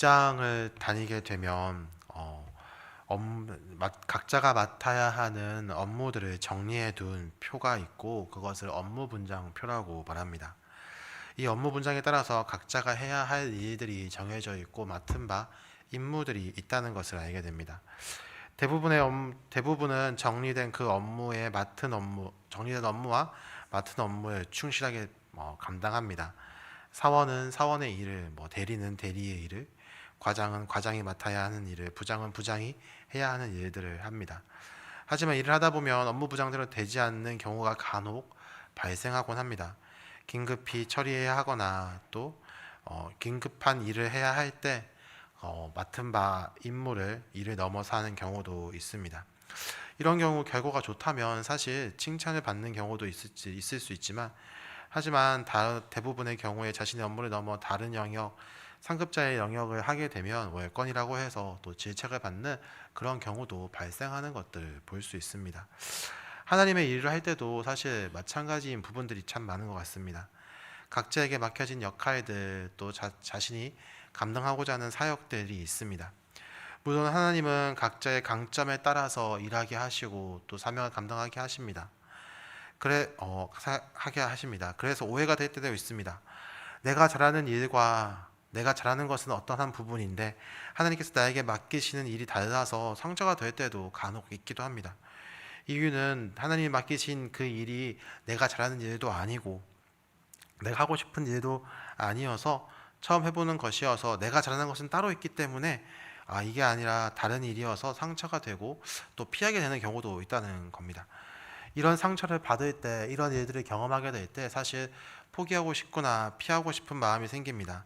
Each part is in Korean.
직장을 다니게 되면 어, 맡- 각자가 맡아야 하는 업무들을 정리해 둔 표가 있고 그것을 업무 분장표라고 말합니다. 이 업무 분장에 따라서 각자가 해야 할 일들이 정해져 있고 맡은 바 임무들이 있다는 것을 알게 됩니다. 대부분의 업, 대부분은 정리된 그 업무에 맡은 업무, 정리된 업무와 맡은 업무에 충실하게 어, 감당합니다. 사원은 사원의 일을, 뭐 대리는 대리의 일을, 과장은 과장이 맡아야 하는 일을, 부장은 부장이 해야 하는 일들을 합니다. 하지만 일을 하다 보면 업무 부장대로 되지 않는 경우가 간혹 발생하곤 합니다. 긴급히 처리해야 하거나 또 어, 긴급한 일을 해야 할때 어, 맡은 바 임무를 일을 넘어서 하는 경우도 있습니다. 이런 경우 결과가 좋다면 사실 칭찬을 받는 경우도 있을지, 있을 수 있지만 하지만 다, 대부분의 경우에 자신의 업무를 넘어 다른 영역, 상급자의 영역을 하게 되면 월권이라고 해서 또 질책을 받는 그런 경우도 발생하는 것들을 볼수 있습니다. 하나님의 일을 할 때도 사실 마찬가지인 부분들이 참 많은 것 같습니다. 각자에게 맡겨진 역할들 또 자, 자신이 감당하고자 하는 사역들이 있습니다. 물론 하나님은 각자의 강점에 따라서 일하게 하시고 또 사명을 감당하게 하십니다. 그래 어, 사- 하게 하십니다. 그래서 오해가 될 때도 있습니다. 내가 잘하는 일과 내가 잘하는 것은 어떠한 부분인데 하나님께서 나에게 맡기시는 일이 달라서 상처가 될 때도 간혹 있기도 합니다. 이유는 하나님이 맡기신 그 일이 내가 잘하는 일도 아니고 내가 하고 싶은 일도 아니어서 처음 해보는 것이어서 내가 잘하는 것은 따로 있기 때문에 아 이게 아니라 다른 일이어서 상처가 되고 또 피하게 되는 경우도 있다는 겁니다. 이런 상처를 받을 때 이런 일들을 경험하게 될 때 사실 포기하고 싶거나 피하고 싶은 마음이 생깁니다.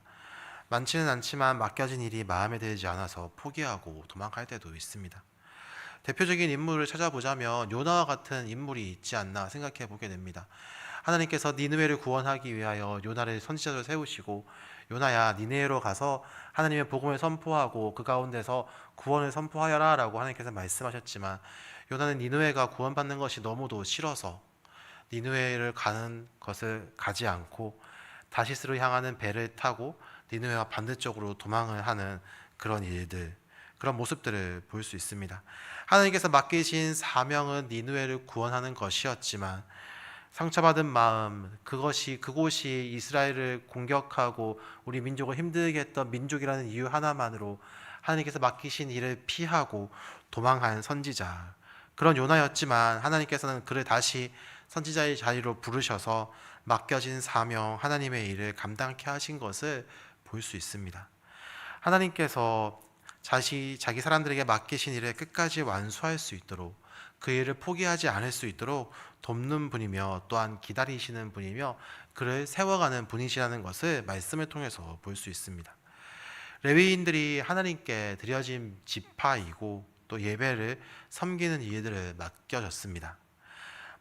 많지는 않지만 맡겨진 일이 마음에 들지 않아서 포기하고 도망갈 때도 있습니다. 대표적인 인물을 찾아보자면 요나와 같은 인물이 있지 않나 생각해 보게 됩니다. 하나님께서 니느웨를 구원하기 위하여 요나를 선지자로 세우시고 요나야 니느웨로 가서 하나님의 복음을 선포하고 그 가운데서 구원을 선포하여라라고 하나님께서 말씀하셨지만 요나는 니느웨가 구원받는 것이 너무도 싫어서 니느웨를 가는 것을 가지 않고 다시스로 향하는 배를 타고 니느웨와 반대쪽으로 도망을 하는 그런 일들 그런 모습들을 볼 수 있습니다. 하나님께서 맡기신 사명은 니느웨를 구원하는 것이었지만 상처받은 마음 그것이 그곳이 이스라엘을 공격하고 우리 민족을 힘들게 했던 민족이라는 이유 하나만으로 하나님께서 맡기신 일을 피하고 도망한 선지자 그런 요나였지만 하나님께서는 그를 다시 선지자의 자리로 부르셔서 맡겨진 사명 하나님의 일을 감당케 하신 것을 볼 수 있습니다. 하나님께서 자시 자기 사람들에게 맡기신 일을 끝까지 완수할 수 있도록 그 일을 포기하지 않을 수 있도록 돕는 분이며 또한 기다리시는 분이며 그를 세워가는 분이시라는 것을 말씀을 통해서 볼 수 있습니다. 레위인들이 하나님께 드려진 지파이고 또 예배를 섬기는 일들을 맡겨졌습니다.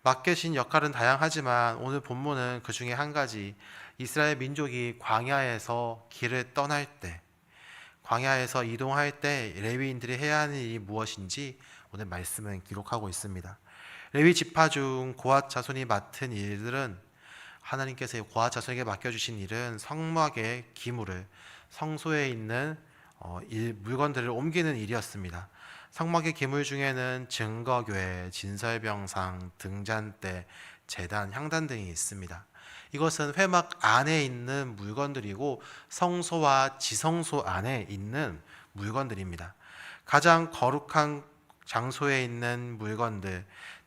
맡겨진 역할은 다양하지만 오늘 본문은 그 중에 한 가지 이스라엘 민족이 광야에서 길을 떠날 때 광야에서 이동할 때 레위인들이 해야 하는 일이 무엇인지 오늘 말씀은 기록하고 있습니다. 레위 지파 중 고앗 자손이 맡은 일들은 하나님께서 고앗 자손에게 맡겨주신 일은 성막의 기물을 성소에 있는 어, 일, 물건들을 옮기는 일이었습니다. 성막의 기물 중에는 증거궤, 진설병상, 등잔대, 제단, 향단 등이 있습니다. 이것은 회막 안에 있는 물건들이고 성소와 지성소 안에 있는 물건들입니다. 가장 거룩한 장소에 있는 물건들,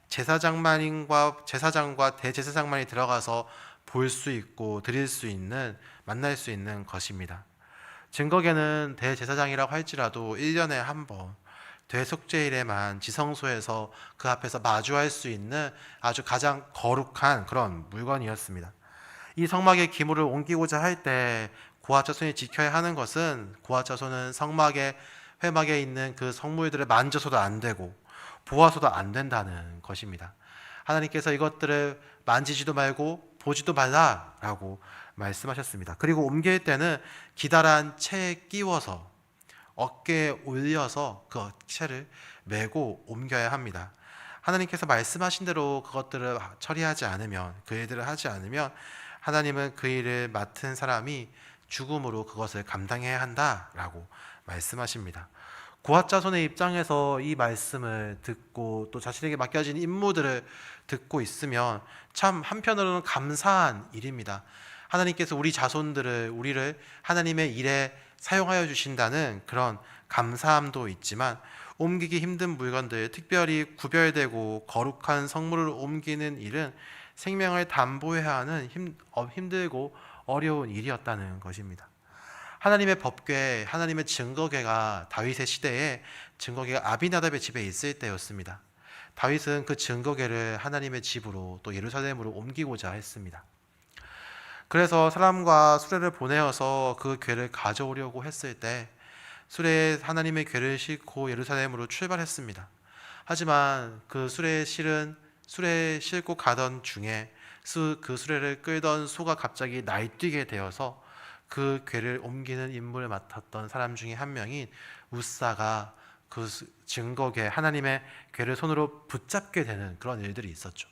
제사장만인과 제사장과 대제사장만이 들어가서 볼 수 있고 드릴 수 있는 만날 수 있는 것입니다. 증거계는 대제사장이라고 할지라도 1년에 한 번 대속죄일에만 지성소에서 그 앞에서 마주할 수 있는 아주 가장 거룩한 그런 물건이었습니다. 이 성막의 기물을 옮기고자 할 때 고아 자손이 지켜야 하는 것은 고아 자손은 성막의 회막에 있는 그 성물들을 만져서도 안 되고 보아서도 안 된다는 것입니다. 하나님께서 이것들을 만지지도 말고 보지도 말라라고 말씀하셨습니다. 그리고 옮길 때는 기다란 채에 끼워서 어깨에 올려서 그 채를 메고 옮겨야 합니다. 하나님께서 말씀하신 대로 그것들을 처리하지 않으면 그 일들을 하지 않으면 하나님은 그 일을 맡은 사람이 죽음으로 그것을 감당해야 한다라고 말씀하십니다. 고아자손의 입장에서 이 말씀을 듣고 또 자신에게 맡겨진 임무들을 듣고 있으면 참 한편으로는 감사한 일입니다. 하나님께서 우리 자손들을 우리를 하나님의 일에 사용하여 주신다는 그런 감사함도 있지만 옮기기 힘든 물건들, 특별히 구별되고 거룩한 성물을 옮기는 일은 생명을 담보해야 하는 힘, 어, 힘들고 어려운 일이었다는 것입니다. 하나님의 법궤, 하나님의 증거궤가 다윗의 시대에 증거궤가 아비나답의 집에 있을 때였습니다. 다윗은 그 증거궤를 하나님의 집으로 또 예루살렘으로 옮기고자 했습니다. 그래서 사람과 수레를 보내어서 그 궤를 가져오려고 했을 때 수레에 하나님의 궤를 싣고 예루살렘으로 출발했습니다. 하지만 그 수레에 실은 수레에 싣고 가던 중에 수, 그 수레를 끌던 소가 갑자기 날뛰게 되어서 그 궤를 옮기는 임무를 맡았던 사람 중에 한 명인 우사가 그 수- 증거궤 하나님의 궤를 손으로 붙잡게 되는 그런 일들이 있었죠.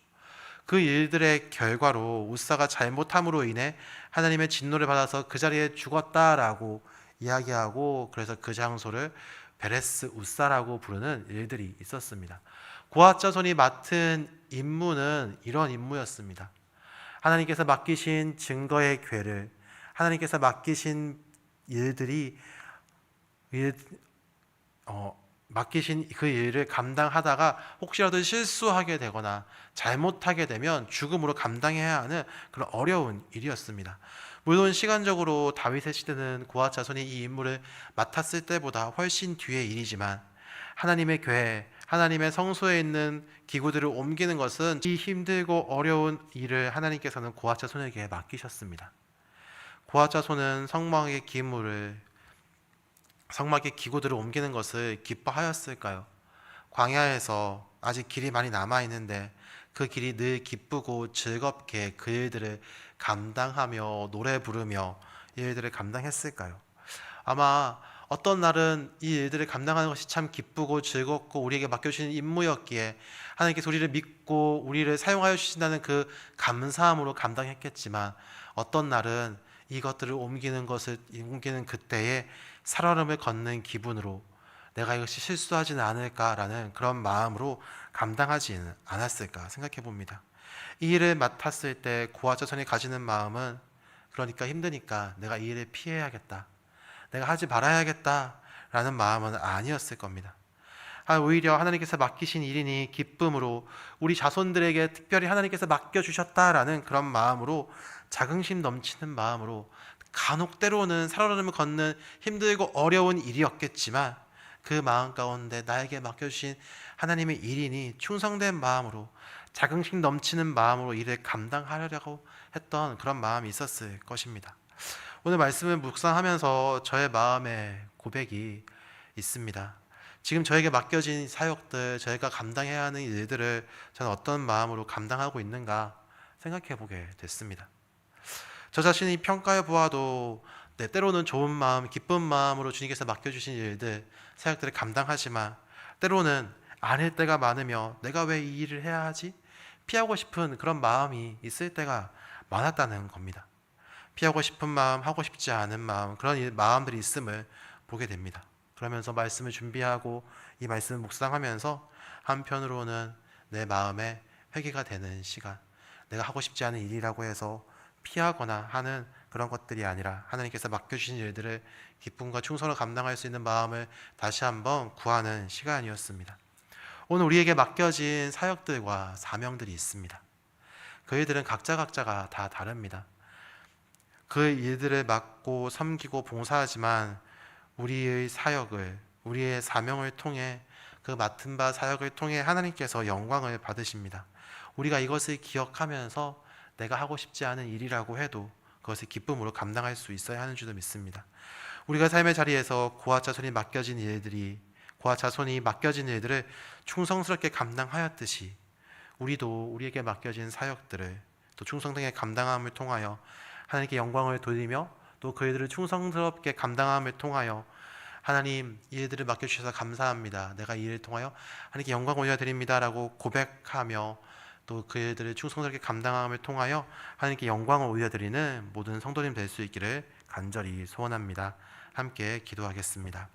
그 일들의 결과로 우사가 잘못함으로 인해 하나님의 진노를 받아서 그 자리에 죽었다라고 이야기하고 그래서 그 장소를 베레스 우사라고 부르는 일들이 있었습니다. 고아 자손이 맡은 임무는 이런 임무였습니다. 하나님께서 맡기신 증거의 궤를 하나님께서 맡기신 일들이 일, 어, 맡기신 그 일을 감당하다가 혹시라도 실수하게 되거나 잘못하게 되면 죽음으로 감당해야 하는 그런 어려운 일이었습니다. 물론 시간적으로 다윗의 시대는 고아 자손이 이 임무를 맡았을 때보다 훨씬 뒤의 일이지만 하나님의 교회, 하나님의 성소에 있는 기구들을 옮기는 것은 이 힘들고 어려운 일을 하나님께서는 고아 자손에게 맡기셨습니다. 고아 자손은 성막의 기물을 성막의 기구들을 옮기는 것을 기뻐하였을까요? 광야에서 아직 길이 많이 남아 있는데 그 길이 늘 기쁘고 즐겁게 그 일들을 감당하며 노래 부르며 이 일들을 감당했을까요? 아마 어떤 날은 이 일들을 감당하는 것이 참 기쁘고 즐겁고 우리에게 맡겨주신 임무였기에 하나님께서 우리를 믿고 우리를 사용하여 주신다는 그 감사함으로 감당했겠지만 어떤 날은 이것들을 옮기는 것을 옮기는 그때에 살얼음을 걷는 기분으로 내가 이것이 실수하지는 않을까라는 그런 마음으로 감당하지는 않았을까 생각해 봅니다. 이 일을 맡았을 때 고아자손이 가지는 마음은 그러니까 힘드니까 내가 이 일을 피해야겠다. 내가 하지 말아야겠다라는 마음은 아니었을 겁니다. 아, 오히려 하나님께서 맡기신 일이니 기쁨으로 우리 자손들에게 특별히 하나님께서 맡겨주셨다라는 그런 마음으로 자긍심 넘치는 마음으로 간혹 때로는 살아남을 걷는 힘들고 어려운 일이었겠지만 그 마음 가운데 나에게 맡겨주신 하나님의 일이니 충성된 마음으로 자긍심 넘치는 마음으로 일을 감당하려고 했던 그런 마음이 있었을 것입니다. 오늘 말씀을 묵상하면서 저의 마음에 고백이 있습니다. 지금 저에게 맡겨진 사역들, 저희가 감당해야 하는 일들을 저는 어떤 마음으로 감당하고 있는가 생각해 보게 됐습니다. 저 자신이 평가해 보아도 네, 때로는 좋은 마음, 기쁜 마음으로 주님께서 맡겨주신 일들, 사역들을 감당하지만 때로는 아닐 때가 많으며 내가 왜 이 일을 해야 하지? 피하고 싶은 그런 마음이 있을 때가 많았다는 겁니다. 피하고 싶은 마음, 하고 싶지 않은 마음, 그런 일- 마음들이 있음을 보게 됩니다. 그러면서 말씀을 준비하고 이 말씀을 묵상하면서 한편으로는 내 마음에 회개가 되는 시간, 내가 하고 싶지 않은 일이라고 해서 피하거나 하는 그런 것들이 아니라 하나님께서 맡겨주신 일들을 기쁨과 충성을 감당할 수 있는 마음을 다시 한번 구하는 시간이었습니다. 오늘 우리에게 맡겨진 사역들과 사명들이 있습니다. 그 일들은 각자 각자가 다 다릅니다. 그 일들을 맡고 섬기고 봉사하지만 우리의 사역을 우리의 사명을 통해 그 맡은 바 사역을 통해 하나님께서 영광을 받으십니다. 우리가 이것을 기억하면서 내가 하고 싶지 않은 일이라고 해도 그것을 기쁨으로 감당할 수 있어야 하는 줄도 믿습니다. 우리가 삶의 자리에서 고아 자손이 맡겨진 일들이 고아 자손이 맡겨진 일들을 충성스럽게 감당하였듯이 우리도 우리에게 맡겨진 사역들을 또 충성되게 감당함을 통하여 하나님께 영광을 돌리며 또그 일들을 충성스럽게 감당함을 통하여 하나님 이 일들을 맡겨주셔서 감사합니다. 내가 이 일을 통하여 하나님께 영광 올려드립니다라고 고백하며 또 그들의 충성스럽게 감당함을 통하여 하나님께 영광을 올려드리는 모든 성도님 될 수 있기를 간절히 소원합니다. 함께 기도하겠습니다.